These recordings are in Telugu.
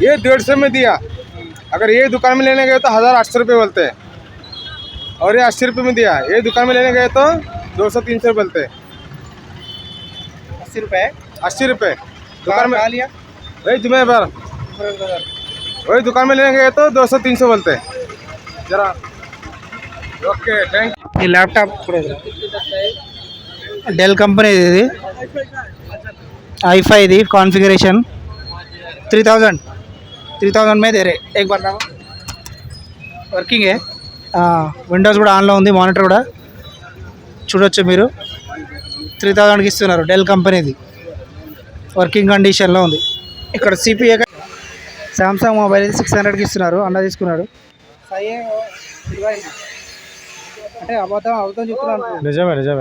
ये डेढ़ सौ में दिया अगर ये दुकान में लेने गए तो हज़ार आठ सौ रुपये बोलते हैं और ये अस्सी रुपये में दिया ये दुकान में लेने गए तो दो सौ तीन सौ बोलते हैं अस्सी रुपये अस्सी रुपये दुकान में कहाँ लिया वही जुमे पर वही दुकान में लेने गए तो दो सौ तीन सौ बोलते हैं जरा ओके थैंक ఈ ల్యాప్టాప్ కూడా డెల్ కంపెనీ ఇది ఐఫై ఇది configuration three thousand three thousand మీద రే एक बार लाओ వర్కింగ్ ఏ విండోస్ కూడా ఆన్లో ఉంది మానిటర్ కూడా చూడొచ్చు మీరు త్రీ థౌజండ్కి ఇస్తున్నారు డెల్ కంపెనీది వర్కింగ్ కండిషన్లో ఉంది ఇక్కడ సిపిఏ సామ్సంగ్ మొబైల్ ఇది సిక్స్ హండ్రెడ్కి ఇస్తున్నారు అన్న తీసుకున్నాడు అంటే అబద్ధం అబద్ధం చెప్తున్నాను निजम है निजम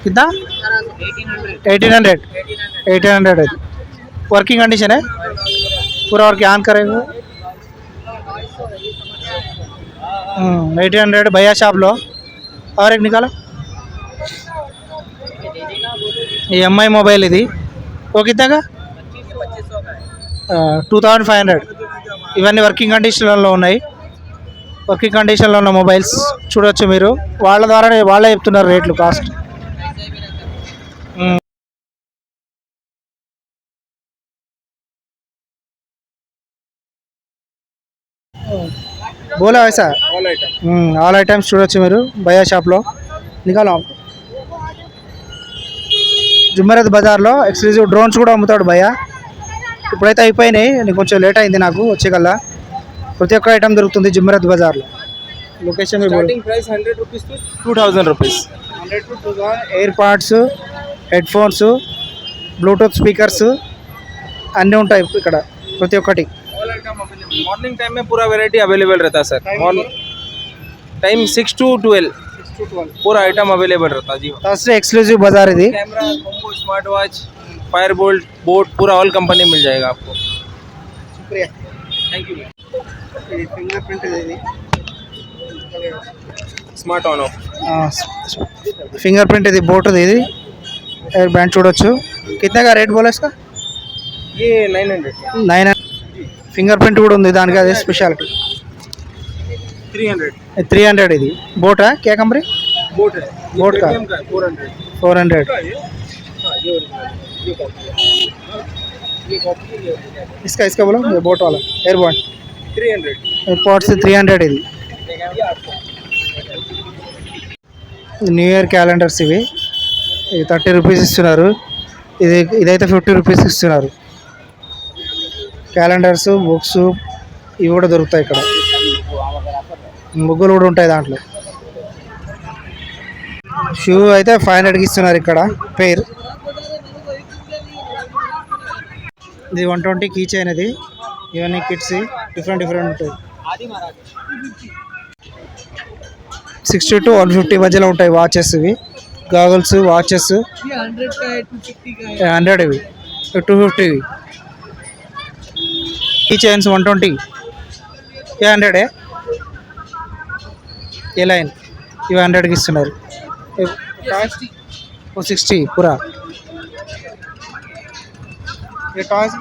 है कितने का हो कितना एटीन हंड्रेड एटीन हंड्रेड है वर्किंग कंडीशन है पूरा वर्क ऑन करेंगे एटीन हंड्रेड भैया शॉप लो और एक निकालो ये एम आई मोबाइल ఇది वो कितना का టూ థౌజండ్ ఫైవ్ హండ్రెడ్ ఇవన్నీ వర్కింగ్ కండిషన్లో ఉన్నాయి వర్కింగ్ కండిషన్లో ఉన్న మొబైల్స్ చూడొచ్చు మీరు వాళ్ళ ద్వారానే వాళ్ళే చెప్తున్నారు రేట్లు కాస్ట్ బోలా వైసా? ఆల్ ఐటమ్స్ చూడొచ్చు మీరు భయ్యా షాప్లో. నికాలో జుమ్మరత్ బజార్లో ఎక్స్క్లూజివ్ డ్రోన్స్ కూడా అమ్ముతాడు భయ్యా ఇప్పుడైతే అయిపోయినాయి నేను కొంచెం లేట్ అయింది నాకు వచ్చేకల్లా. ప్రతి ఒక్క ఐటమ్ దొరుకుతుంది జుమ్మరత్ బజార్లో. Location price hundred rupees two thousand rupees hundred to two AirPods headphones Bluetooth speakers అన్నీ ఉంటాయి ఇక్కడ ప్రతి ఒక్కటి. मॉर्निंग टाइम में पूरा वेराइटी अवेलेबल रहता है sir morning time six two twelve पूरा आइटम अवेलेबल रहता है जी థర్స్డే ఎక్స్క్లూజివ్ బజార్ ఇది camera combo smart watch Fire Boltt Boat पूरा ऑल कंपनी मिल जाएगा आपको थैंक यू ఫింగర్ ప్రింట్ ఇది smart on off fingerprint ఇది బోట్ ఇది ఎయిర్ బ్యాండ్ చూడొచ్చు కితనేగా రేట్ బోలా ఇస్కా ये nine hundred nine finger print కూడా ఉంది దానికి అదే speciality three hundred three hundred ఇది బోటా కే కంపెనీ बोट है बोट का? का फोर हंड्रेड ఫోర్ హండ్రెడ్ इसका इसका बोलो ये बोट वाला एयरबॉट three hundred airpods three hundred ఇది న్యూ ఇయర్ క్యాలెండర్స్ ఇవి ఇది థర్టీ రూపీస్ ఇస్తున్నారు ఇది ఇదైతే ఫిఫ్టీ రూపీస్ ఇస్తున్నారు క్యాలెండర్స్ బుక్స్ ఇవి కూడా దొరుకుతాయి ఇక్కడ. ముగ్గులు కూడా ఉంటాయి దాంట్లో. షూ అయితే ఫైవ్ హండ్రెడ్కి ఇస్తున్నారు ఇక్కడ పేర్ ఇది వన్ ట్వంటీ కీ చైన్ ఇది. ఇవన్నీ కిట్స్ డిఫరెంట్ డిఫరెంట్ ఉంటాయి. సిక్స్టీ టు వన్ ఫిఫ్టీ మధ్యలో ఉంటాయి వాచెస్ ఇవి. Goggles watches. హండ్రెడ్ ఇవి. టూ ఫిఫ్టీ ఇవి. కీ చైన్స్ వన్ ట్వంటీ ఏ హండ్రెడే ఏ లైన్ ఇవి హండ్రెడ్కి ఇస్తున్నారు సిక్స్టీ పూరా ये टॉयज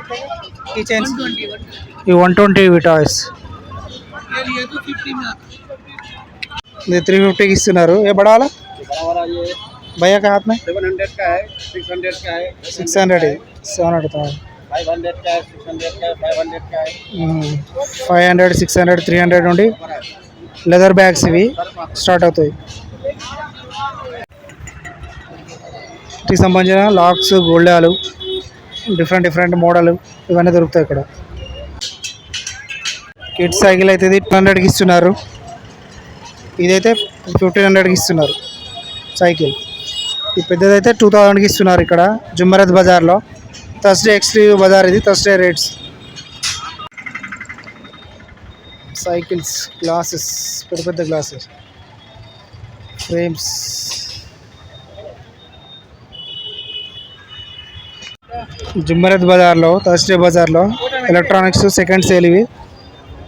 की चेन ये वन ट्वेंटी ఇవి టాయ్స్ ఇది త్రీ ఫిఫ్టీకి ఇస్తున్నారు ఏ బడా वाला भैया का हाथ में सेवन हंड्रेड का है सिक्स हंड्रेड का है six hundred seven hundred five hundred six hundred three hundred నుండి లెదర్ బ్యాగ్స్ ఇవి స్టార్ట్ అవుతాయి. వీటికి సంబంధించిన లాక్స్ గోల్డాలు డిఫరెంట్ డిఫరెంట్ మోడల్ ఇవన్నీ దొరుకుతాయి ఇక్కడ. కిడ్స్ సైకిల్ అయితే టూ హండ్రెడ్కి ఇస్తున్నారు. ఇదైతే ఫిఫ్టీన్ హండ్రెడ్కి ఇస్తున్నారు సైకిల్. ఈ పెద్దదైతే టూ థౌజండ్కి ఇస్తున్నారు ఇక్కడ జుమ్మరత్ బజార్లో. థర్స్డే ఎక్స్క్లూజివ్ బజార్ ఇది థర్స్డే రేట్స్ సైకిల్స్ గ్లాసెస్ పెద్ద పెద్ద గ్లాసెస్ ఫ్రేమ్స్ జుమ్మరత్ బజార్లో థర్స్డే బజార్లో ఎలక్ట్రానిక్స్ సెకండ్ సేల్ ఇవి.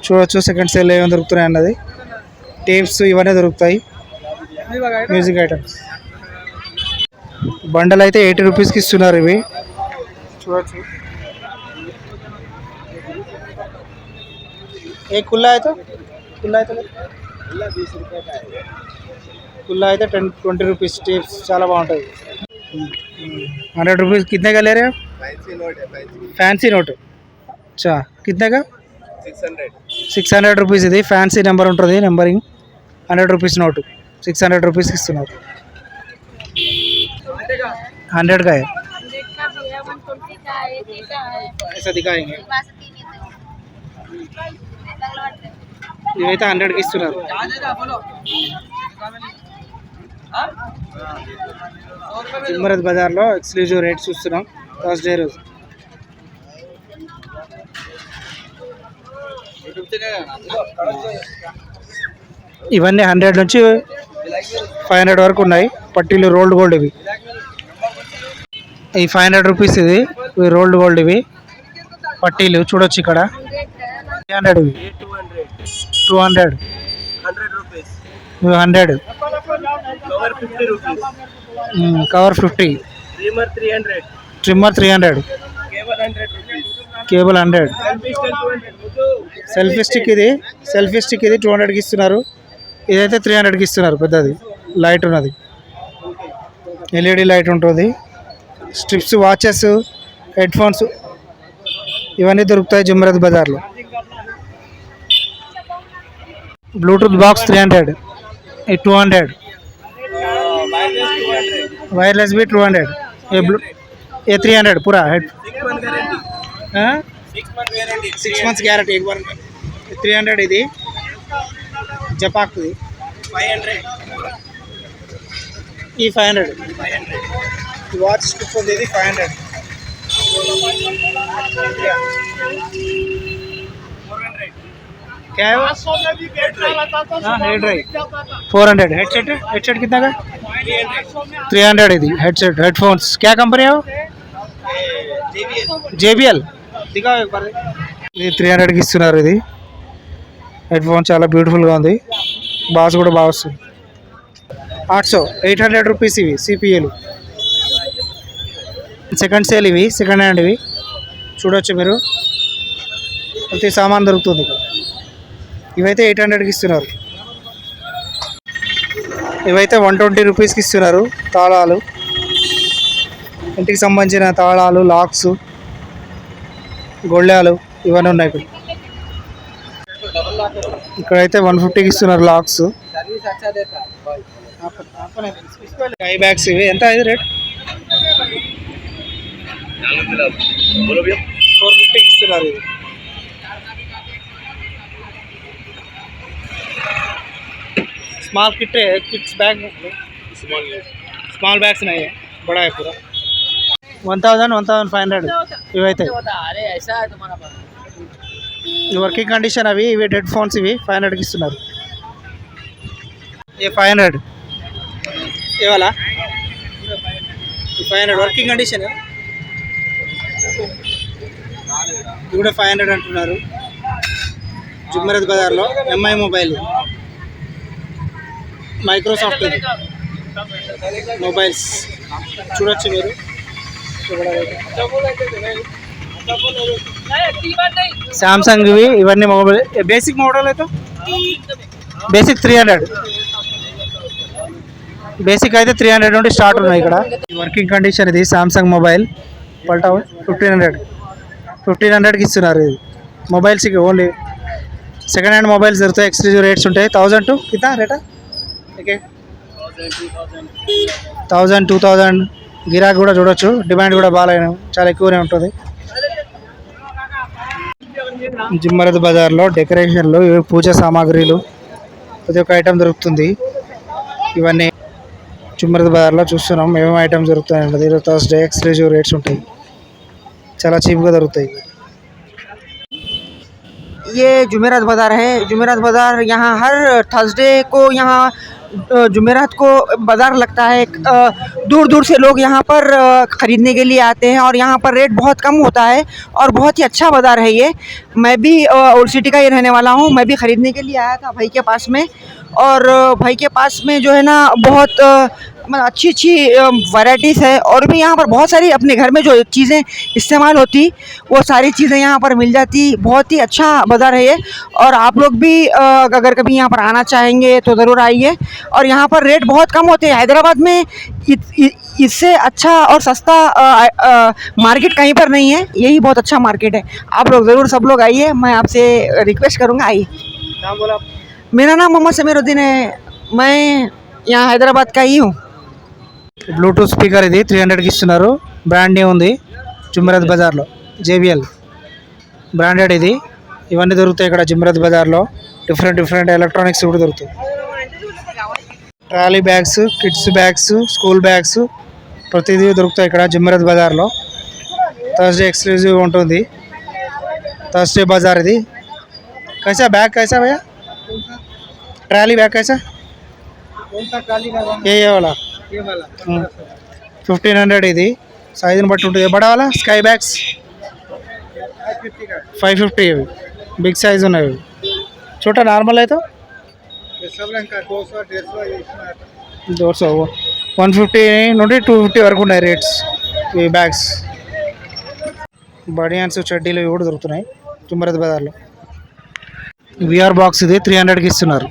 చూడొచ్చు సెకండ్ సేల్ ఏమేమి దొరుకుతున్నాయి అన్నది. టేప్స్ ఇవన్నీ దొరుకుతాయి. మ్యూజిక్ ఐటమ్స్ బండలు అయితే ఎయిటీ రూపీస్కి ఇస్తున్నారు ఇవి. చూడొచ్చు ఏ కుల్లా అయితే కుల్లా అయితే కుల్లా అయితే టెన్ ట్వంటీ రూపీస్ టిప్స్ చాలా బాగుంటుంది हंड्रेड रुपीज़ कितने का ले रहे हो ఫ్యాన్సీ నోట్ చా కితనేగా సిక్స్ హండ్రెడ్ రూపీస్ ఇది ఫ్యాన్సీ నెంబర్ ఉంటుంది numbering hundred rupees note six hundred రూపీస్కి ఇస్తున్నారు హండ్రెడ్ ऐसा दिखाएंगे पास तीन है ఇవైతే హండ్రెడ్కి ఇస్తున్నారు జిమ్మరత్ బజార్లో ఎక్స్క్లూజివ్ రేట్స్ చూస్తున్నాం థర్స్డే రోజు ఇవన్నీ హండ్రెడ్ నుంచి ఫైవ్ హండ్రెడ్ వరకు ఉన్నాయి పట్టీలు రోల్డ్ గోల్డ్ ఇవి ఈ ఫైవ్ హండ్రెడ్ రూపీస్ ఇది ఇవి రోల్డ్ గోల్డ్ ఇవి. పట్టీలు చూడొచ్చు ఇక్కడ. త్రీ హండ్రెడ్ ఇవి two hundred hundred cover fifty trimmer three hundred cable hundred selfie stick ఇది. సెల్ఫీ స్టిక్ ఇది టూ హండ్రెడ్కి ఇస్తున్నారు. ఇదైతే త్రీ హండ్రెడ్కి ఇస్తున్నారు పెద్దది. లైట్ ఉన్నది. ఎల్ఈడి లైట్ ఉంటుంది. స్ట్రిప్స్ వాచెస్ హెడ్ ఫోన్స్ ఇవన్నీ దొరుకుతాయి జుమ్రత్ బజార్లో. Bluetooth box three hundred two hundred wireless B two hundred A blue A three hundred పూరా head six months guarantee three hundred ఇది. జపాక్ది. ఫైవ్ హండ్రెడ్ ఈ ఫైవ్ హండ్రెడ్ వాచ్ స్టిప్ ఉంది ఇది ఫైవ్ హండ్రెడ్ क्या है वो? हाँ head right four hundred headset headset कितना का थ्री हंड्रेड ఇది हेडसेट हेडफोन्स क्या कंपनी है वो జేబిఎల్ దిగా ఇది త్రీ హండ్రెడ్కి ఇస్తున్నారు ఇది హెడ్ ఫోన్ చాలా బ్యూటిఫుల్గా ఉంది బాస్ కూడా బాగా వస్తుంది ఆట్సో ఎయిట్ హండ్రెడ్ రూపీస్ ఇవి సిపిఏలు సెకండ్ సేల్ ఇవి సెకండ్ హ్యాండ్ ఇవి. చూడొచ్చు మీరు. ప్రతి సామాన్ దొరుకుతుంది ఇక్కడ. ఇవైతే ఎయిట్ హండ్రెడ్కి ఇస్తున్నారు. ఇవైతే వన్ ట్వంటీ రూపీస్కి ఇస్తున్నారు తాళాలు. ఇంటికి సంబంధించిన తాళాలు లాక్స్ గొళ్ళాలు ఇవన్నీ ఉన్నాయి ఇక్కడ. ఇక్కడైతే వన్ ఫిఫ్టీకి ఇస్తున్నారు లాక్స్. ఐ బ్యాగ్స్ ఇవి ఎంత ఇది రేట్? నాలుగు వందల గులబియ్యం ఫోర్ ఫిఫ్టీకి ఇస్తున్నారు ఇది small kit kits bag small small bags ఉన్నాయి. బడా పూర one thousand one thousand five hundred. ఇవైతే ఇది వర్కింగ్ కండిషన్ అవి ఇవి డెడ్ ఫోన్స్ ఇవి. ఫైవ్ హండ్రెడ్కి ఇస్తున్నారు. ఏ ఫైవ్ హండ్రెడ్? ఇవాళ ఫైవ్ హండ్రెడ్ వర్కింగ్ కండిషన్. ఇది కూడా ఫైవ్ హండ్రెడ్ అంటున్నారు. జుమ్మరత్ బజార్లో ఎంఐ మొబైల్ మైక్రోసాఫ్ట్ మొబైల్స్ చూడొచ్చు మీరు. సామ్సంగ్ ఇవి ఇవన్నీ మొబైల్ బేసిక్ మోడల్ అయితే? బేసిక్ త్రీ హండ్రెడ్ బేసిక్ అయితే త్రీ హండ్రెడ్ నుండి స్టార్ట్ ఉన్నాయి ఇక్కడ. వర్కింగ్ కండిషన్ ఇది సామ్సంగ్ మొబైల్ పల్టా ఫిఫ్టీన్ హండ్రెడ్ ఫిఫ్టీన్ హండ్రెడ్కి ఇస్తున్నారు ఇది. మొబైల్స్కి ఓన్లీ. సెకండ్ హ్యాండ్ మొబైల్స్ దొరుకుతాయి ఎక్స్క్లూజివ్ రేట్స్ ఉంటాయి. థౌజండ్ టు కితా రేటా? ఓకే. థౌజండ్ టూ థౌజండ్ గిరాక్ కూడా చూడొచ్చు. డిమాండ్ కూడా బాగా చాలా ఎక్కువనే ఉంటుంది. జిమ్మరద్ బజార్లో డెకరేషన్లు ఇవి పూజ సామాగ్రిలు. ప్రతి ఒక్క ఐటెం దొరుకుతుంది. ఇవన్నీ జిమ్మరద్ బజార్లో చూస్తున్నాం. ఏమేమి ఐటమ్స్ దొరుకుతాయి ఈరోజు థర్స్డే ఎక్స్క్లూజివ్ రేట్స్ ఉంటాయి. చాలా చీప్గా దొరుకుతాయి ये जुमेरात बाज़ार है जुमेरात बाज़ार यहाँ हर थर्सडे को यहाँ अ, जुमेरात को बाज़ार लगता है अ, दूर दूर से लोग यहाँ पर अ, ख़रीदने के लिए आते हैं और यहाँ पर रेट बहुत कम होता है और बहुत ही अच्छा बाज़ार है ये मैं भी अ, ओल्ड सिटी का ही रहने वाला हूँ मैं भी ख़रीदने के लिए आया था भाई के पास में और अ, भाई के पास में जो है ना बहुत अ, मतलब अच्छी अच्छी वैरायटीज़ है और भी यहाँ पर बहुत सारी अपने घर में जो चीज़ें इस्तेमाल होती वो सारी चीज़ें यहाँ पर मिल जाती। बहुत ही अच्छा बाज़ार है ये और आप लोग भी अगर कभी यहाँ पर आना चाहेंगे तो ज़रूर आइए और यहाँ पर रेट बहुत कम होते हैं। हैदराबाद में इससे अच्छा और सस्ता अ, अ, मार्केट कहीं पर नहीं है यही बहुत अच्छा मार्केट है। आप लोग ज़रूर सब लोग आइए मैं आपसे रिक्वेस्ट करूँगा आइए। नाम बोला मेरा नाम मोहम्मद समीरुद्दीन है मैं यहाँ हैदराबाद का ही हूँ। బ్లూటూత్ స్పీకర్ ఇది త్రీ హండ్రెడ్కి ఇస్తున్నారు. బ్రాండ్ న్యూ ఉంది జుమ్రత్ బజార్లో జేబిఎల్ బ్రాండెడ్ ఇది. ఇవన్నీ దొరుకుతాయి ఇక్కడ జుమ్రత్ బజార్లో డిఫరెంట్ డిఫరెంట్ ఎలక్ట్రానిక్స్ కూడా దొరుకుతాయి. Trolley bags kids bags school bags ప్రతిదీ దొరుకుతాయి ఇక్కడ జుమ్రత్ బజార్లో థర్స్డే ఎక్స్క్లూజివ్ ఉంటుంది. థర్స్డే బజార్ ఇది. కైసా బ్యాగ్ కైసా భయ్యా? ట్రాలీ బ్యాగ్ కైసా? ఏ వాలా ఫిఫ్టీన్ హండ్రెడ్ ఇది. సైజుని బట్టి ఉంటుంది. బడా వాళ్ళ స్కై బ్యాగ్స్? ఫైవ్ ఫిఫ్టీ ఇవి. బిగ్ సైజ్ ఉన్నాయి చూట నార్మల్ అయితే? దోర్సో వన్ ఫిఫ్టీ నుండి టూ ఫిఫ్టీ వరకు ఉన్నాయి రేట్స్ ఈ బ్యాగ్స్. బడియాన్స్ చెడ్డీలు ఇవి కూడా దొరుకుతున్నాయి. జుమ్మరత్ బజార్లో. విఆర్ బాక్స్ ఇది. త్రీ హండ్రెడ్కి ఇస్తున్నారు.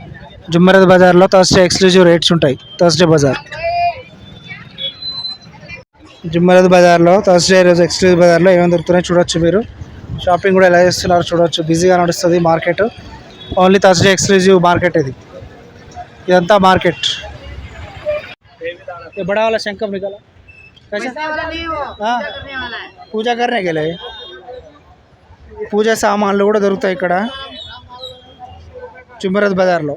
జుమ్మరత్ బజార్లో థర్స్డే ఎక్స్క్లూజివ్ రేట్స్ ఉంటాయి. థర్స్డే బజార్. జుమ్మరత్ బజార్లో థర్స్డే రోజు ఎక్స్క్లూజివ్ బజార్లో ఏమేమి దొరుకుతున్నాయో చూడొచ్చు మీరు షాపింగ్ కూడా ఎలా చేస్తున్నారో చూడొచ్చు బిజీగా నడుస్తుంది market only Thursday exclusive market ఇది ఇదంతా మార్కెట్ ये बड़ा वाला शंकर निकाला कैसा हाँ, పూజా करने के लिए పూజా సామాన్లు కూడా దొరుకుతాయి ఇక్కడ జుమ్మరత్ బజార్లో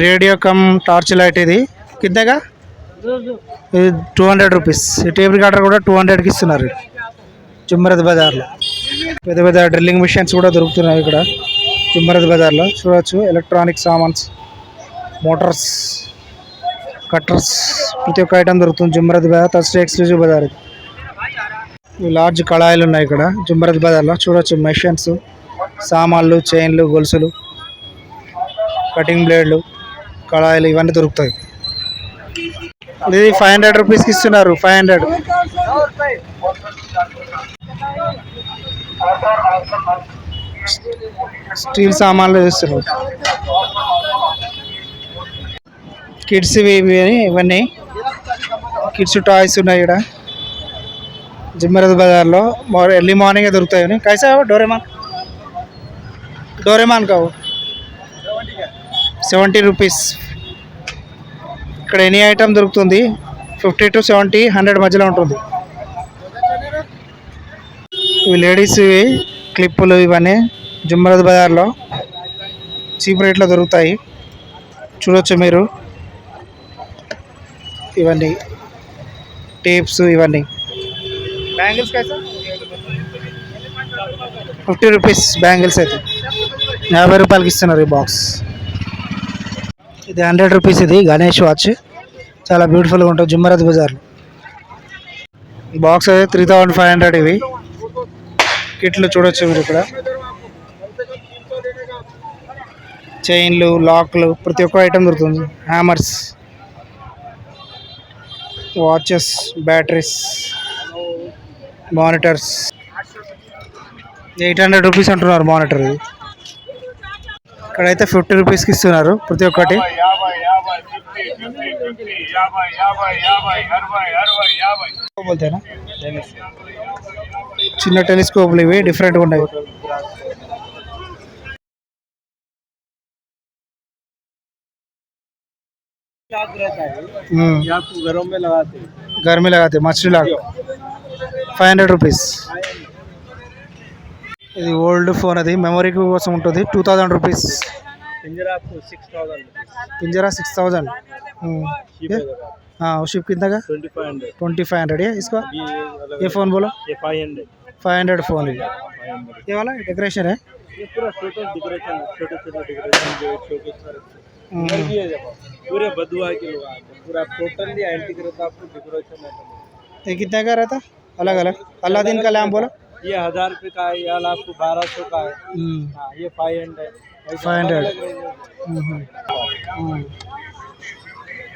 రేడియో కమ్ టార్చ్ లైట్ ఇది కిందగా ఇది టూ హండ్రెడ్ రూపీస్. ఈ టేబుల్ కటర్ కూడా టూ హండ్రెడ్కి ఇస్తున్నారు. జుమ్మరద్ బజార్లో. పెద్ద పెద్ద డ్రిల్లింగ్ మిషన్స్ కూడా దొరుకుతున్నాయి ఇక్కడ. జుమ్మరద్ బజార్లో. చూడొచ్చు ఎలక్ట్రానిక్ సామాన్స్ మోటార్స్ కట్టర్స్. ప్రతి ఒక్క ఐటమ్ దొరుకుతుంది జుమ్మరద్ బజార్. థర్స్డే ఎక్స్క్లూజివ్ బజార్ ఇది. ఈ లార్జ్ కళాయిలు ఉన్నాయి ఇక్కడ జుమ్మరద్ బజార్లో. చూడొచ్చు మెషన్స్ సామాన్లు చైన్లు గొలుసులు కటింగ్ బ్లేడ్లు కళాయిలు ఇవన్నీ దొరుకుతాయి. ఇది ఫైవ్ హండ్రెడ్ రూపీస్కి ఇస్తున్నారు ఫైవ్ హండ్రెడ్ స్టీల్ సామాన్లు ఇస్తున్నారు. కిడ్స్ ఇవి అని ఇవన్నీ. కిడ్స్ టాయ్స్ ఉన్నాయి ఇక్కడ. జిమ్మరద్ బజార్లో మార్ ఎర్లీ మార్నింగే దొరుకుతాయి కైసా డోరేమాన్ డోరేమాన్ కావు. సెవెంటీ రూపీస్ ఇక్కడ ఎనీ ఐటమ్ దొరుకుతుంది. ఫిఫ్టీ టు సెవెంటీ హండ్రెడ్ మధ్యలో ఉంటుంది. ఇవి లేడీస్ ఇవి క్లిప్పులు ఇవన్నీ జుమ్మరద్ బజార్లో చీప్ రేట్లో దొరుకుతాయి. చూడొచ్చు మీరు. ఇవన్నీ టేప్స్ ఇవన్నీ. బ్యాంగిల్స్ ఫిఫ్టీ రూపీస్ బ్యాంగిల్స్ అయితే. యాభై రూపాయలకి ఇస్తున్నారు ఈ బాక్స్. ఇది హండ్రెడ్ రూపీస్ ఇది గణేష్ వాచ్. చాలా బ్యూటిఫుల్గా ఉంటుంది జుమ్మరత్ బజార్లో బాక్స్ అయితే త్రీ థౌజండ్ ఫైవ్ హండ్రెడ్ ఇవి. కిట్లు చూడొచ్చు మీరు ఇక్కడ. చైన్లు లాక్లు ప్రతి ఒక్క ఐటమ్ దొరుకుతుంది. Hammers watches batteries monitors eight hundred rupees అంటున్నారు మానిటర్ ఇది. ఇక్కడైతే ఫిఫ్టీ రూపీస్కి ఇస్తున్నారు ప్రతి ఒక్కటి బోల్తేనా చిన్న టెలిస్కోప్లు ఇవి డిఫరెంట్గా ఉన్నాయి हम्म, आपको घरों में लगाते घर में लगाते मछली लाग ఫైవ్ హండ్రెడ్ రూపీస్ ఇది ఓల్డ్ ఫోన్ అది మెమరీ కోసం ఉంటుంది టూ థౌజండ్ రూపీస్ पिंजरा आपको सिक्स थाउजेंड पिंजरा सिक्स थाउजेंड हाँ शिप कितना का twenty five hundred twenty five hundred है इसका ये अलग ये फ़ोन बोलो ये five hundred five hundred phone है फाइव हंड्रेड ये वाला डेकोरेशन है ये पूरा टोटल डेकोरेशन छोटे छोटे डेकोरेशन जो छोटे सारे हम्म, ये है देखो, पूरे बदुआ के लोग आते हैं पूरा टोटली एंटी रहता आपको डेकोरेशन है ये कितना का रहता अलग अलग अलादीन का लैम्प बोलो ये हजार रुपये का है ये वाला आपको बारह सौ का है हम्म, हाँ ये फाइव हंड्रेड फाइव हंड्रेड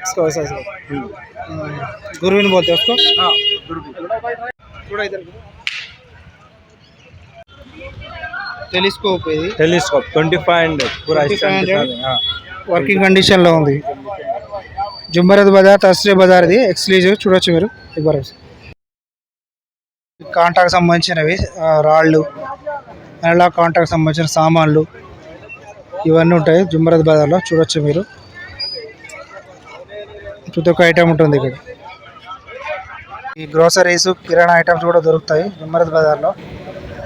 इसको ऐसा ऐसा गुरबिन बोलते हैं उसको थोड़ा इधर టెలిస్కోప్ ఇది టెలిస్కోప్ ట్వంటీ ఫైవ్ హండ్రెడ్ పూరా 2500? వర్కింగ్ కండిషన్లో ఉంది జుమ్మరద్ బజార్ తర్స్డే బజార్ ఇది ఎక్స్క్లూజివ్ చూడొచ్చు మీరు ఇవ్వరు కాంటాకు సంబంధించినవి రాళ్ళు అనలా కాంటాకు సంబంధించిన సామాన్లు ఇవన్నీ ఉంటాయి. జుమ్మరద్ బజార్లో చూడొచ్చు మీరు. ప్రతి ఒక్క ఐటమ్ ఉంటుంది ఇక్కడ. ఈ గ్రోసరీస్ కిరాణా ఐటమ్స్ కూడా దొరుకుతాయి జుమ్మరద్ బజార్లో.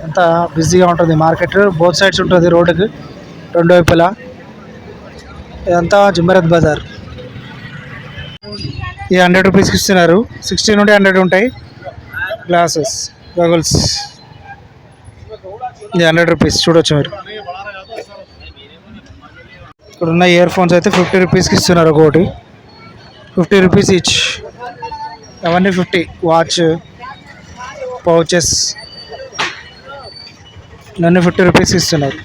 అంతా బిజీగా ఉంటుంది మార్కెట్. బోత్ సైడ్స్ ఉంటుంది రోడ్డుకి రెండు వైపులా. ఇదంతా జుమ్మరద్ బజార్. ఈ హండ్రెడ్ రూపీస్కి ఇస్తున్నారు. సిక్స్టీ నుండి హండ్రెడ్ ఉంటాయి. గ్లాసెస్ గగుల్స్ ఇది హండ్రెడ్ రూపీస్ చూడొచ్చు మీరు. ఇక్కడ ఉన్న ఇయర్ ఫోన్స్ అయితే ఫిఫ్టీ రూపీస్కి ఇస్తున్నారు ఒకటి. ఫిఫ్టీ రూపీస్ ఈచ్ అవన్నీ ఫిఫ్టీ వాచ్ పౌచెస్ నన్ను ఫిఫ్టీ రూపీస్కి ఇస్తున్నారు.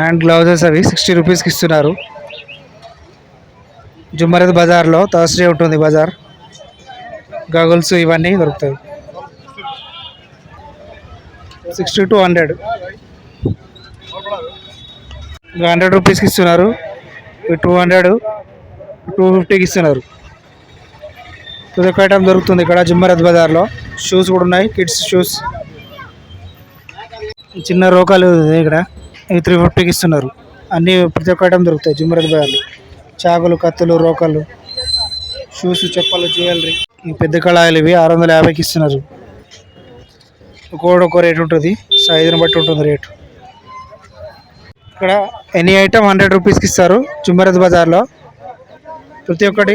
హ్యాండ్ గ్లౌజెస్ అవి సిక్స్టీ రూపీస్కి ఇస్తున్నారు. జుమ్మరద్ బజార్లో థర్స్డే ఉంటుంది బజార్. గగుల్స్ ఇవన్నీ దొరుకుతాయి. Sixty to hundred. హండ్రెడ్ రూపీస్కి ఇస్తున్నారు. టూ హండ్రెడ్ టూ ఫిఫ్టీకి ఇస్తున్నారు. ప్రతి ఒక్క ఐటమ్ దొరుకుతుంది ఇక్కడ జుమ్మరద్ బజార్లో. షూస్ కూడా ఉన్నాయి కిడ్స్ షూస్. చిన్న రోకాలు ఇక్కడ. ఇవి త్రీ ఫిఫ్టీకి ఇస్తున్నారు. అన్నీ ప్రతి ఒక్క ఐటమ్ దొరుకుతాయి జుమ్మరద్ బజార్లో. చాకులు కత్తులు రోకలు. షూస్ చెప్పలు జ్యువెలరీ. ఈ పెద్ద కళాయిలు ఇవి ఆరు వందల యాభైకి ఇస్తున్నారు. ఒక్కొక్కటి ఒక్కో రేట్ ఉంటుంది. సైజుని బట్టి ఉంటుంది రేటు. ఇక్కడ ఎనీ ఐటమ్ హండ్రెడ్ రూపీస్కి ఇస్తారు జుమ్మరద్ బజార్లో. ప్రతి ఒక్కటి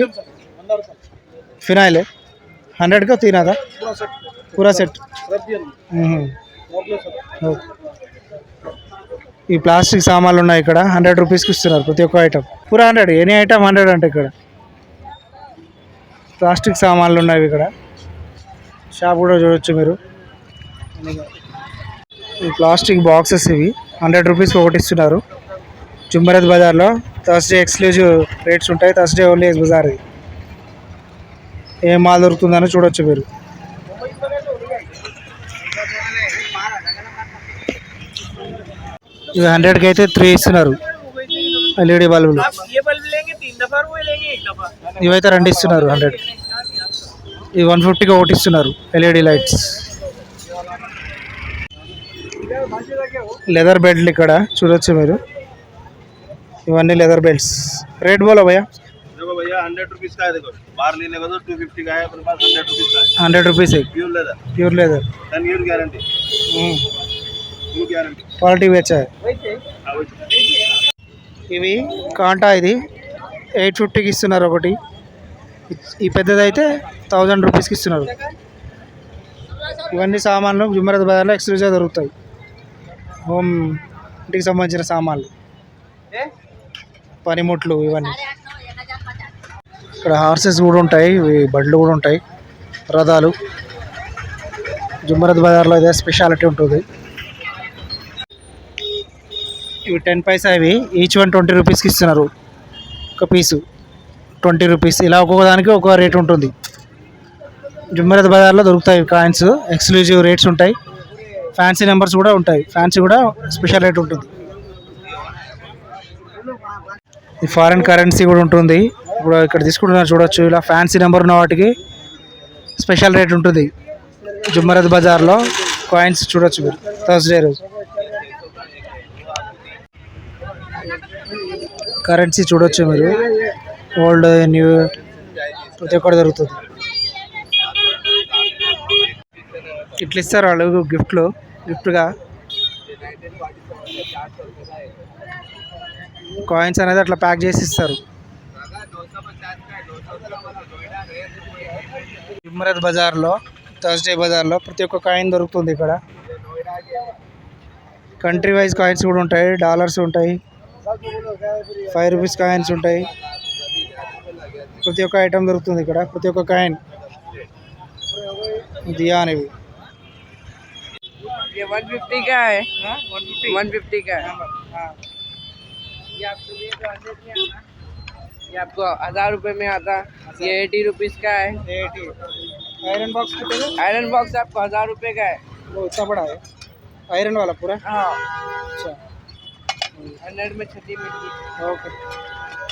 ఫినాయిల్. హండ్రెడ్గా తినదా? పూరా సెట్. ఈ ప్లాస్టిక్ సామాన్లు ఉన్నాయి ఇక్కడ. హండ్రెడ్ రూపీస్కి ఇస్తున్నారు ప్రతి ఒక్క ఐటమ్. పూరా హండ్రెడ్ ఎనీ ఐటమ్ హండ్రెడ్ అంటే ఇక్కడ. ప్లాస్టిక్ సామాన్లు ఉన్నాయి ఇక్కడ. షాప్ కూడా చూడొచ్చు మీరు. ప్లాస్టిక్ బాక్సెస్ ఇవి. హండ్రెడ్ రూపీస్ ఒకటి ఇస్తున్నారు. జుమ్మరద్ బజార్లో థర్స్డే ఎక్స్క్లూజివ్ రేట్స్ ఉంటాయి. థర్స్డే ఓన్లీ బజార్ ఇది. ఏం మాల్ దొరుకుతుందని చూడొచ్చు మీరు. ఇవి హండ్రెడ్కి అయితే త్రీ ఇస్తున్నారు. ఎల్ఈడి బల్బులు. ఇవైతే రెండు ఇస్తున్నారు హండ్రెడ్ ఇవి వన్ ఫిఫ్టీకి ఒకటి ఇస్తున్నారు ఎల్ఈడి లైట్స్ లెదర్ బెల్ట్లు ఇక్కడ చూడొచ్చు మీరు ఇవన్నీ లెదర్ బెల్ట్స్ రేట్ బోలో భయ్యా देखो भैया हंड्रेड रुपीज का है देखो बाहर लेने का तो टू फिफ्टी का है अपने पास हंड्रेड रुपीज का है hundred rupees pure leather pure leather ten year guarantee full guarantee quality వచ్చా ఇవి కాంటా ఇది ఎయిట్ ఫిఫ్టీకి ఇస్తున్నారు ఒకటి. ఈ పెద్దది అయితే థౌజండ్ రూపీస్కి ఇస్తున్నారు. ఇవన్నీ సామాన్లు జుమ్మరద్ బజార్లో ఎక్స్క్లూజివ్గా దొరుకుతాయి. హోమ్ ఇంటికి సంబంధించిన సామాన్లు. పనిముట్లు ఇవన్నీ. ఇక్కడ హార్సెస్ కూడా ఉంటాయి ఇవి బండ్లు కూడా ఉంటాయి రథాలు. జుమ్మరద్ బజార్లో ఇదే స్పెషాలిటీ ఉంటుంది. ఇవి టెన్ పైసా ఇవి ఈచ్ వన్ ట్వంటీ రూపీస్కి ఇస్తున్నారు. ఒక పీసు. Twenty rupees. ఇలా ఒక్కొక్క దానికి ఒక్కొక్క రేట్ ఉంటుంది. జుమ్మరద్ బజార్లో దొరుకుతాయి కాయిన్స్. ఎక్స్క్లూజివ్ రేట్స్ ఉంటాయి. ఫ్యాన్సీ నెంబర్స్ కూడా ఉంటాయి. ఫ్యాన్సీ కూడా స్పెషల్ రేట్ ఉంటుంది. ఈ ఫారిన్ కరెన్సీ కూడా ఉంటుంది. ఇప్పుడు ఇక్కడ తీసుకుంటున్నారు చూడొచ్చు. ఇలా ఫ్యాన్సీ నెంబర్ ఉన్న వాటికి స్పెషల్ రేట్ ఉంటుంది. జుమ్మరద్ బజార్లో కాయిన్స్ చూడొచ్చు మీరు. థర్స్డే రోజు. కరెన్సీ చూడొచ్చు మీరు. ఓల్డ్ న్యూ eh, ప్రతి ఒక్కటి దొరుకుతుంది. ఇట్లా ఇస్తారు వాళ్ళు గిఫ్ట్లు గిఫ్ట్గా కాయిన్స్ అనేది అట్లా ప్యాక్ చేసి ఇస్తారు. హిమ్మరత్ బజార్లో థర్స్డే బజార్లో ప్రతి ఒక్క కాయిన్ దొరుకుతుంది ఇక్కడ. కంట్రీ వైజ్ కాయిన్స్ కూడా ఉంటాయి డాలర్స్ ఉంటాయి. ఫైవ్ రూపీస్ కాయిన్స్ ఉంటాయి ప్రతి ఒక్క ఐటమ్ దొరుకుతుంది ఇక్కడ ప్రతి ఒక్క కాయిన్ దియా అనేవి ये वन फिफ्टी का है वन फिफ्टी का है ये आपको ये तो हंड्रेड में आता ये आपको हजार रुपए में आता ये एटी रुपीज का है एटी आयरन बॉक्स कितने आयरन बॉक्स आपको हजार रुपए का है वो इतना बड़ा है आयरन वाला पूरा हाँ अच्छा हंड्रेड में छठी मिलती ओके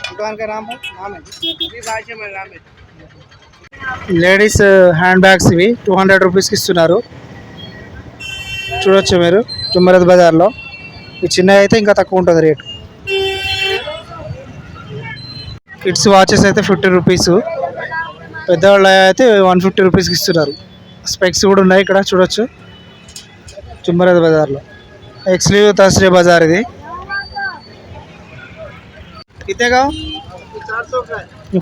दुकान का नाम है नाम है है भाषा में नाम है లేడీస్ హ్యాండ్ బ్యాగ్స్ ఇవి టూ హండ్రెడ్ రూపీస్కి ఇస్తున్నారు చూడొచ్చు మీరు తుమ్మరద్ బజార్లో ఈ చిన్నవి అయితే ఇంకా తక్కువ ఉంటుంది రేటు కిడ్స్ వాచెస్ అయితే ఫిఫ్టీ రూపీస్ పెద్దవాళ్ళ అయితే వన్ ఫిఫ్టీ రూపీస్కి ఇస్తున్నారు స్పెక్స్ కూడా ఉన్నాయి ఇక్కడ చూడొచ్చు తుమ్మరద్ బజార్లో ఎక్స్క్లూజివ్ థర్స్డే బజార్ ఇది కితేగా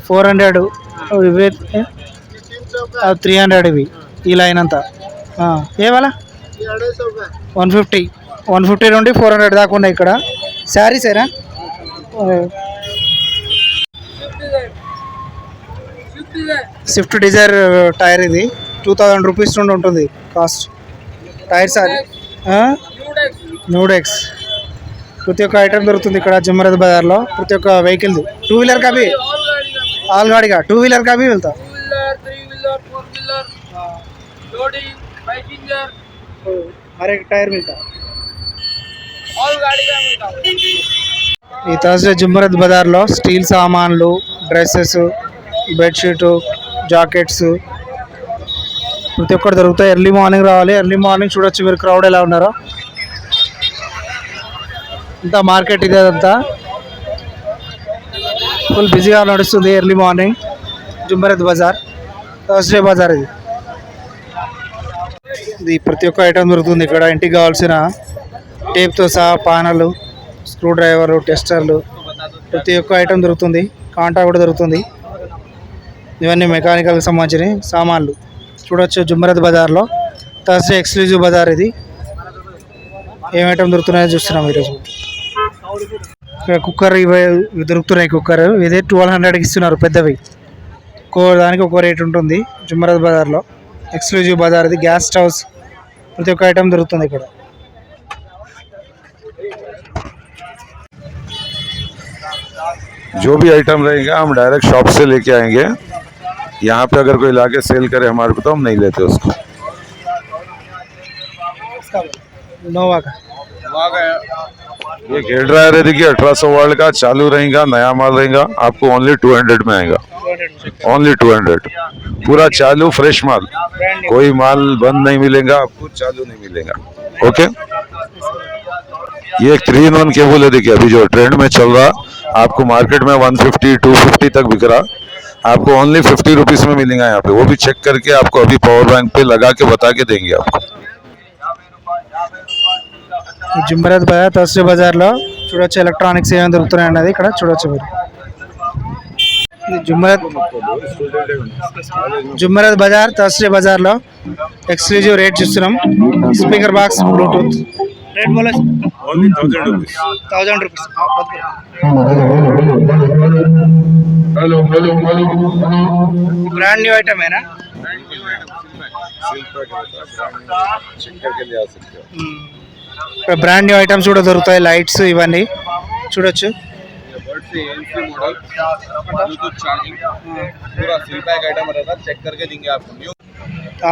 ఫోర్ హండ్రెడ్. ఇవి త్రీ హండ్రెడ్ ఇవి ఈ లైన్ అంతా. ఆ, ఏ వాళ్ళ? One fifty. వన్ ఫిఫ్టీ నుండి ఫోర్ హండ్రెడ్ దాకా ఉన్నాయి ఇక్కడ. శారీసేనా స్విఫ్ట్ డిజైర్ టైర్ ఇది. టూ థౌజండ్ రూపీస్ నుండి ఉంటుంది కాస్ట్. టైర్స్ అది న్యూడెక్స్ ప్రతి ఒక్క ఐటమ్ దొరుకుతుంది ఇక్కడ జమ్మరద్ బజార్లో ప్రతి ఒక్క వెహికల్ టూ వీలర్ కవి ఆల్ గాడిగా టూ వీలర్ కవి వెళ్తా wheeler three wheeler four wheeler loading passenger हर एक टायर मिलता ऑल गाड़ी का मिलता है ఈ థర్స్డే జుమ్మరద్ బజార్లో స్టీల్ సామాన్లు డ్రెస్సెస్ బెడ్షీటు జాకెట్స్ ప్రతి ఒక్కటి దొరుకుతాయి ఎర్లీ మార్నింగ్ రావాలి ఎర్లీ మార్నింగ్ చూడొచ్చు మీరు క్రౌడ్ ఎలా ఉన్నారో అంత మార్కెట్ ఇదే అదంతా ఫుల్ బిజీగా నడుస్తుంది ఎర్లీ మార్నింగ్ జుమ్మరద్ బజార్. థర్స్డే బజార్ ఇది. ఇది ప్రతి ఒక్క ఐటమ్ దొరుకుతుంది ఇక్కడ. ఇంటికి కావాల్సిన టేప్తో సహా పానలు స్క్రూ డ్రైవర్లు టెస్టర్లు ప్రతి ఒక్క ఐటమ్ దొరుకుతుంది. కాంటా కూడా దొరుకుతుంది. ఇవన్నీ మెకానికల్కి సంబంధించిన సామాన్లు. చూడొచ్చు జుమ్మరద్ బజార్లో. థర్స్డే ఎక్స్క్లూజివ్ బజార్ ఇది. ఏం ఐటమ్ దొరుకుతున్నాయో చూస్తున్నాం ఈరోజు. ఇక్కడ కుక్కర్ ఇవి ఇవి దొరుకుతున్నాయి కుక్కర్ ఇది ట్వెల్వ్ హండ్రెడ్కి ఇస్తున్నారు పెద్దవి ఒక్కో దానికి ఒక్కో రేట్ ఉంటుంది జుమ్మరద్ బజార్లో ఎక్స్క్లూజివ్ బజార్ ఇది గ్యాస్ స్టవ్స్ ప్రతి ఒక్క ఐటమ్ దొరుకుతుంది ఇక్కడ जो भी आइटम रहेगा हम डायरेक्ट शॉप से लेके आएंगे यहाँ पे अगर कोई लाके सेल करे हमारे को तो हम नहीं लेते उसको नोवा का ये हेयर ड्रायर है देखिए, अठारह सौ वर्ल्ड का चालू रहेगा, नया माल रहेगा, आपको ओनली टू हंड्रेड में आएगा। ओनली टू हंड्रेड पूरा चालू फ्रेश माल। कोई माल बंद नहीं मिलेगा, आपको चालू नहीं मिलेगा। ओके ये थ्री इन वन केबल है, देखिए, अभी जो ट्रेंड में चल रहा, आपको मार्केट में 150 250 तक बिक रहा। आपको ओनली फिफ्टी रुपीज़ में मिलेगा यहाँ पे। वो भी चेक करके आपको अभी पावर बैंक पे लगा के बता के देंगे आपको। ఈ జుమ్మరద్ బజార్ థర్స్డే బజార్లో చూడొచ్చు ఎలక్ట్రానిక్స్ ఏమైనా దొరుకుతున్నాయి అన్నది ఇక్కడ చూడొచ్చు మీరు ఇది జుమ్మరద్ జుమ్మరద్ బజార్ థర్స్డే బజార్లో ఎక్స్క్లూజివ్ రేట్ చూస్తున్నాం స్పీకర్ బాక్స్ బ్లూటూత్ రేట్ బోలో only thousand rupees thousand rupees brand new item ఏనా चेक करके ले आ सकते हो ఇక్కడ బ్రాండ్ న్యూ ఐటమ్స్ కూడా దొరుకుతాయి లైట్స్ ఇవన్నీ. చూడొచ్చు.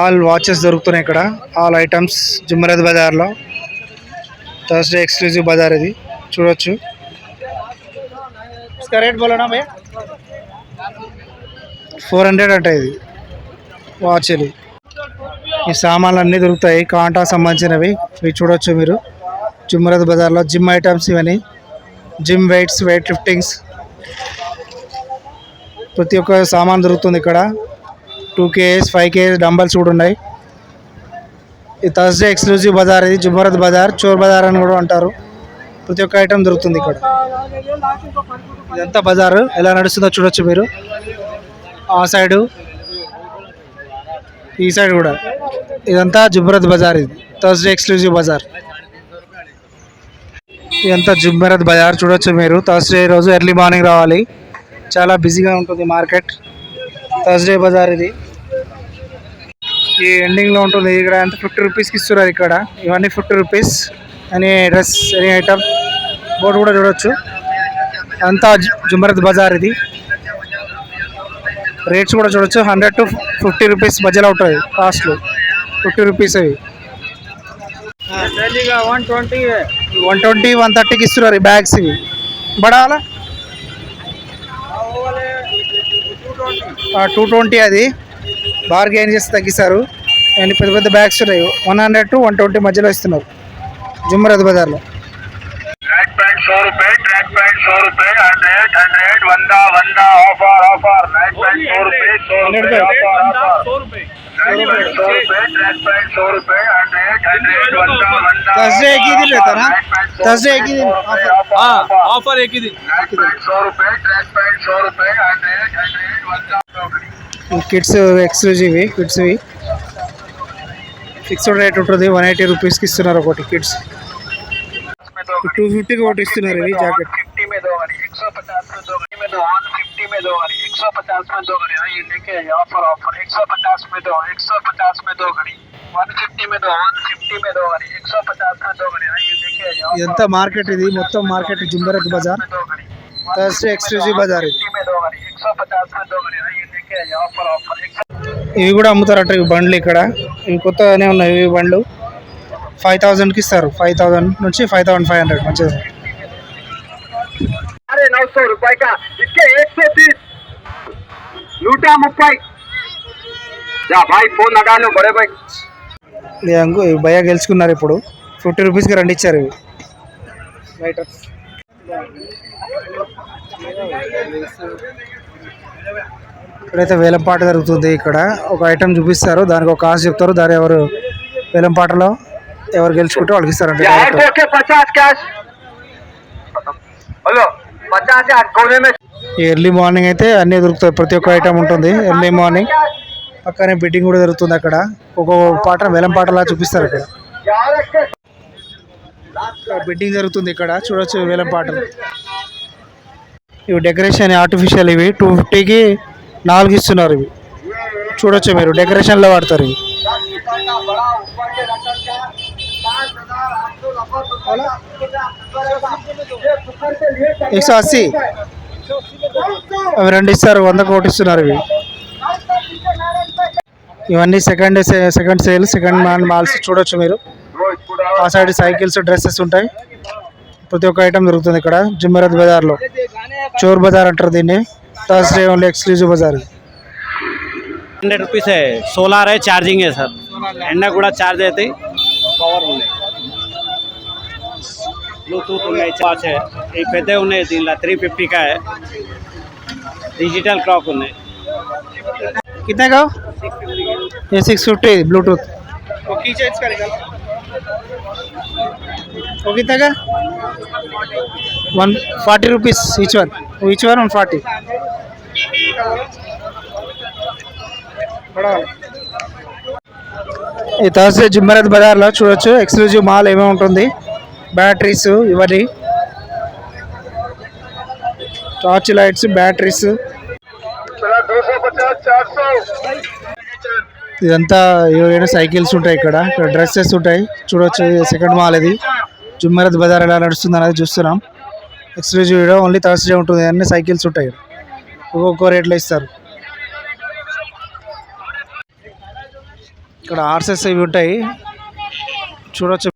ఆల్ వాచెస్ దొరుకుతున్నాయి ఇక్కడ. ఆల్ ఐటమ్స్ జుమ్మరద్ బజార్లో థర్స్డే ఎక్స్క్లూజివ్ బజార్ ఇది. చూడొచ్చు. రేట్ ఫోర్ హండ్రెడ్ అంటే ఇది. వాచ్లు ఈ సామాన్లు అన్నీ దొరుకుతాయి. కాంటా సంబంధించినవి. ఇవి చూడొచ్చు మీరు. జుమ్మరద్ బజార్లో జిమ్ ఐటమ్స్ ఇవన్నీ. Gym weights weight liftings. ప్రతి ఒక్క సామాన్ దొరుకుతుంది ఇక్కడ. Two KS five KS dumbbells కూడా ఉన్నాయి. ఈ థర్స్డే ఎక్స్క్లూజివ్ బజార్ ఇది. జుమ్మరద్ బజార్ చోర్ బజార్ అని కూడా అంటారు. ప్రతి ఒక్క ఐటమ్ దొరుకుతుంది ఇక్కడ. ఇదంతా బజారు. ఎలా నడుస్తుందో చూడొచ్చు మీరు. ఆ సైడు. ఈ సైడ్ కూడా. ఇదంతా జుబ్రత్ బజార్ ఇది. థర్స్డే ఎక్స్క్లూజివ్ బజార్. ఇదంతా జుబ్రత్ బజార్ చూడొచ్చు మీరు. థర్స్డే రోజు ఎర్లీ మార్నింగ్ రావాలి. చాలా బిజీగా ఉంటుంది మార్కెట్. థర్స్డే బజార్ ఇది. ఈ ఎండింగ్లో ఉంటుంది. ఇక్కడ ఎంత ఫిఫ్టీ రూపీస్కి ఇస్తున్నారు ఇక్కడ. ఇవన్నీ ఫిఫ్టీ రూపీస్ అని డ్రెస్ ఎనీ ఐటమ్ బోర్డు కూడా చూడొచ్చు. అంతా జుమరత్ బజార్ ఇది. రేట్స్ కూడా చూడొచ్చు. హండ్రెడ్ టు ఫిఫ్టీ రూపీస్ మధ్యలో ఉంటుంది కాస్ట్లు. ఫిఫ్టీ రూపీస్ అవి one twenty. One twenty one థర్టీకి ఇస్తున్నారు ఈ బ్యాగ్స్ ఇవి. బడాల టూ ట్వంటీ అది. బార్గెయిన్ చేసి తగ్గిస్తారు. అండ్ పెద్ద పెద్ద బ్యాగ్స్ ఉన్నాయి. One hundred to one twenty మధ్యలో ఇస్తున్నారు. జుమ్మరాజ్ బజార్లో. హండ్రెడ్ వంద వంద ఆఫర్ ఆఫర్ पैंट सौ रुपए हंड्रेड हंड्रेड वंदा वंदा ऑफर ऑफर ट्रैक पैंट सौ रुपए सौ रुपए ऑफर ऑफर ट्रैक पैंट सौ रुपए ट्रैक पैंट सौ रुपए हंड्रेड हंड्रेड वंदा वंदा Thursday एक ही दिन रहता ना? Thursday एक ही दिन हाँ ऑफर एक ही दिन ट्रैक पैंट सौ रुपए ट्रैक पैंट सौ रुपए हंड्रेड हंड्रेड वंदा కిడ్స్ ఎక్స్క్లూజివ్ కిడ్స్వి ఫిక్స్డ్ రేట్ ఉంటుంది వన్ ఎయిటీ రూపీస్కి ఇస్తున్నారు ఒకటి కిడ్స్ టూ ఫిఫ్టీకి ఒకటి ఇస్తున్నారు ఇవి జాకెట్ फिफ्टी में दो गाड़ी एक सौ पचास में दो गाड़ी में दो वन फिफ्टी में दो गाड़ी एक सौ पचास में दो गाड़ी हाँ ये लेके आइए ऑफर ऑफर एक सौ पचास में दो एक सौ पचास में दो गाड़ी वन फिफ्टी में दो वन फिफ्टी में दो गाड़ी एक सौ पचास में दो गाड़ी हाँ ये लेके आइए offer, ఇదంతా మార్కెట్ ఇది మొత్తం మార్కెట్ జుంబరత్ బజార్ में दो गाड़ी థర్స్డే ఎక్స్క్లూజివ్ బజార్ ఇది फिफ्टी में दो गाड़ी एक सौ पचास में दो गाड़ी हाँ ये लेके आइए ऑफर ऑफर एक सौ ఇవి కూడా అమ్ముతారట ఇవి బండ్లు ఇక్కడ ఇవి కొత్తగానే ఉన్నాయి ఇవి బండ్లు ఫైవ్ థౌజండ్కి ఇస్తారు ఫైవ్ థౌజండ్ నుంచి ఫైవ్ థౌసండ్ ఫైవ్ హండ్రెడ్ మంచిది अरे नौ सौ रुपए का इसके एक सौ तीस लूटा मुप्पाई जा भाई फोन लगा लो बड़े भाई ఇది అంగు ఇవి భయ గెలుచుకున్నారు ఇప్పుడు ఫిఫ్టీ రూపీస్కి రెండు ఇచ్చారు ఇవి బయట ఇక్కడైతే వేలం పాట జరుగుతుంది ఇక్కడ ఒక ఐటెం చూపిస్తారు దానికి ఒక కాస్ట్ చెప్తారు దాని ఎవరు వేలం పాటలో ఎవరు గెలుచుకుంటే వాళ్ళకి ఇస్తారంటే आठ ఎర్లీ మార్నింగ్ అయితే అన్ని దొరుకుతాయి. ప్రతి ఒక్క ఐటమ్ ఉంటుంది. ఎర్లీ మార్నింగ్ పక్కనే బిడ్డింగ్ కూడా జరుగుతుంది అక్కడ. ఒక్కొక్క పాట వెలం పాటలా చూపిస్తారు అక్కడ. బిడ్డింగ్ జరుగుతుంది ఇక్కడ. చూడొచ్చు వేలం పాటలు. ఇవి డెకరేషన్ ఆర్టిఫిషియల్ ఇవి. టూ ఫిఫ్టీకి నాలుగు ఇస్తున్నారు ఇవి. చూడొచ్చు మీరు. డెకరేషన్లో వాడతారు ఇవి. ఎక్స్ అస్సీ అవి రెండు ఇస్తారు వందకు ఒకటి ఇస్తున్నారు ఇవి. ఇవన్నీ second second sale second man malls చూడొచ్చు మీరు. ఆ సైడ్ సైకిల్స్ డ్రెస్సెస్ ఉంటాయి. ప్రతి ఒక్క ఐటమ్ దొరుకుతుంది ఇక్కడ. జుమ్మెరత్ బజార్లో చోర్ బజార్ అంటారు దీన్ని. Thursday only exclusive Bazar hundred rupees solar charging sir ఎండ కూడా ఛార్జ్ అవుతాయి. పవర్ ఉన్నాయి. బ్లూటూత్ ఉన్నాయి వాచ్ ఈ పెద్ద ఉన్నాయి దీనిలో త్రీ ఫిఫ్టీకా డిజిటల్ క్లాక్ ఉన్నాయి कितने का ये सिक्स फिफ्टी ब्लूटूथ वो कितने का one forty rupees each one each one one forty ఈ థర్స్డే జుమ్మరత్ బజార్లో చూడొచ్చు ఎక్స్క్లూజివ్ మాల్ ఏమేమి ఉంటుంది బ్యాటరీస్ ఇవన్నీ. టార్చ్ లైట్స్ బ్యాటరీస్ ఇదంతా ఏవైనా సైకిల్స్ ఉంటాయి ఇక్కడ. ఇక్కడ డ్రెస్సెస్ ఉంటాయి. చూడొచ్చు సెకండ్ మాల్ ఇది. జుమ్మరత్ బజార్ ఎలా నడుస్తుంది అనేది చూస్తున్నాం. ఎక్స్క్లూజివ్ వీడియో ఓన్లీ థర్స్డే ఉంటుంది. అన్ని సైకిల్స్ ఉంటాయి. ఒక్కొక్క రేట్లో ఇస్తారు. ఇక్కడ ఆర్సెస్ ఇవి ఉంటాయి. చూడొచ్చు.